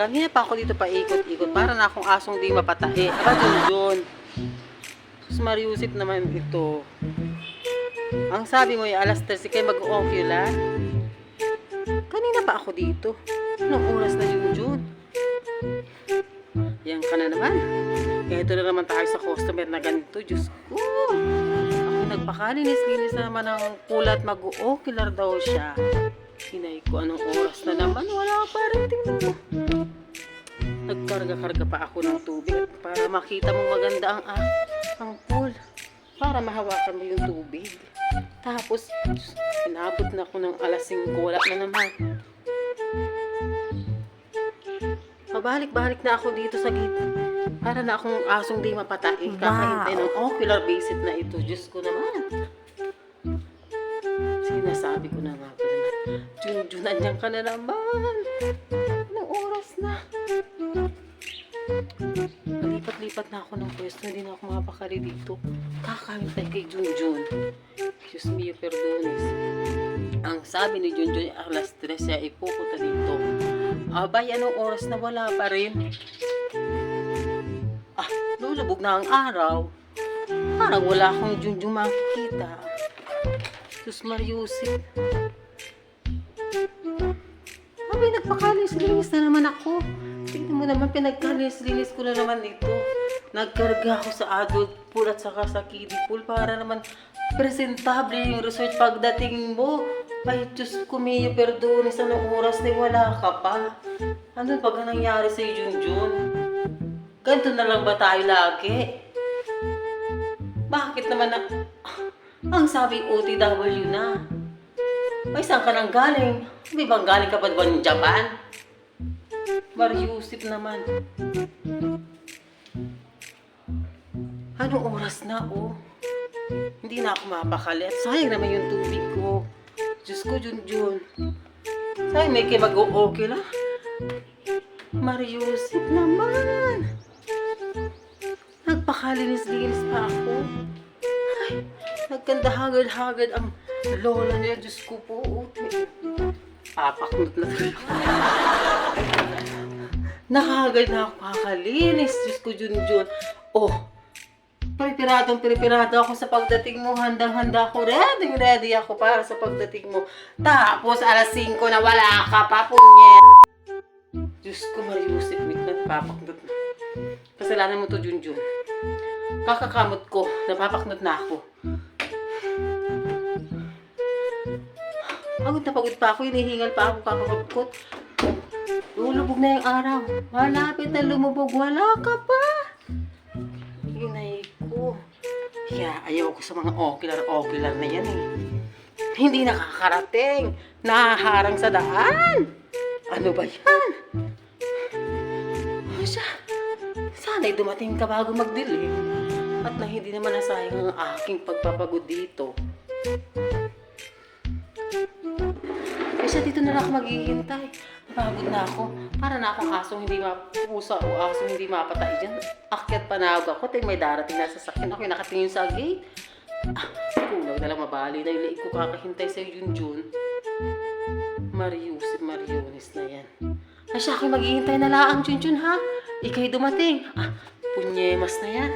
Kanina pa ako dito paikot-ikot. Para na akong asong di mapatae. Aba, dun dun. Sus Mariusip naman ito. Ang sabi mo ay alas 13 kayo mag-ocular. Kanina pa ako dito. Anong oras na yun, Jun? Yan ka na naman. Ito na naman tayo sa customer na ganito. Diyos ko. Ako nagpakalinis-linis na naman ng kulat mag-ocular daw siya. Hinay ko anong oras na naman. Wala pa rin. Tingnan mo. Nagkarga-karga pa ako ng tubig para makita mong maganda ang, ah, ang. Para mahawakan mo yung tubig. Tapos, inabot na ako ng alas 5. Wala na naman. Pabalik-balik na ako dito sa gitna. Para na akong asong di mapatay. Kakahintay ng ocular visit na ito. Diyos ko naman. Sinasabi ko na nga ba naman. Jun-jun, andyan ka na naman. Anong oras na? Lipat-lipat na ako ng pwesto. Hindi na ako makapakali dito. Kakahintay kay Junjun. Diyos mio, perdones. Ang sabi ni Junjun, alas 3 siya ipupunta dito. Abay, anong oras na wala pa rin? Ah, lulubog na ang araw. Parang wala akong Junjun makikita. Diyos Mariusip. Abay, nagpakalis-linis na naman ako. Tingnan mo naman, pinagkalis-linis ko na naman ito. Nagkarga ako sa adult pool at saka sa kiddie pool para naman presentable yung resort pagdating mo. Ay, Diyos ko, Mio, perdones, anong oras na wala ka pa? Ano ang nangyari sa Junjun? Ganito na lang ba tayo lagi? Bakit naman na... Ang sabi OTW na. Ay, saan ka nang galing? Di bang galing ka pa ba ng Japan? Mariusip naman. Anong oras na, oh? Hindi na ako mapakali at sayang naman yung tubig ko. Diyos ko, Junjun. Sayang may kayo mag-o-okay lang. Mariusip naman. Nagpakalinis-linis pa ako. Ay, nagkanda hagad-hagad ang lola niya. Diyos ko po. Papaknot na tuloy. Nakagad na ako kakalinis. Diyos ko, Junjun. Oh, Preparadong preparado ako sa pagdating mo. Handang-handa ako. Ready, ready ako para sa pagdating mo. Tapos, alas 5 na wala ka pa, punye. Diyos ko, Mariusip. Wait na, napapaknot na. Kasalanan mo to, Junjun. Kakakamot ko. Napapaknot na ako. Pagod na pagod pa ako. Hinihingal pa ako kakakot. Lulubog na yung araw. Malapit na lumubog. Wala ka pa. Inay ko. Kaya ayaw ko sa mga ocular-ocular na yan eh. Hindi nakakarating. Nahaharang sa daan. Ano ba yan? O siya, sana'y dumating ka bago magdilim. At na hindi naman nasayang ang aking pagpapagod dito. Siya, dito na lang ako maghihintay. Napagod na ako. Para na akong asong hindi mapusa o asong hindi mapatay dyan. Akyat panawag ako. Ting may darating na sasakyan. Ako yung nakatingin sa gate. Ah, kulang na lang mabali na liig ko kakahintay sa yun, Jun. Marius, Mariones na yan. Ay, siya ako'y maghihintay na laang, Jun, Jun, ha? Ika'y dumating. Ah, punyemas na yan.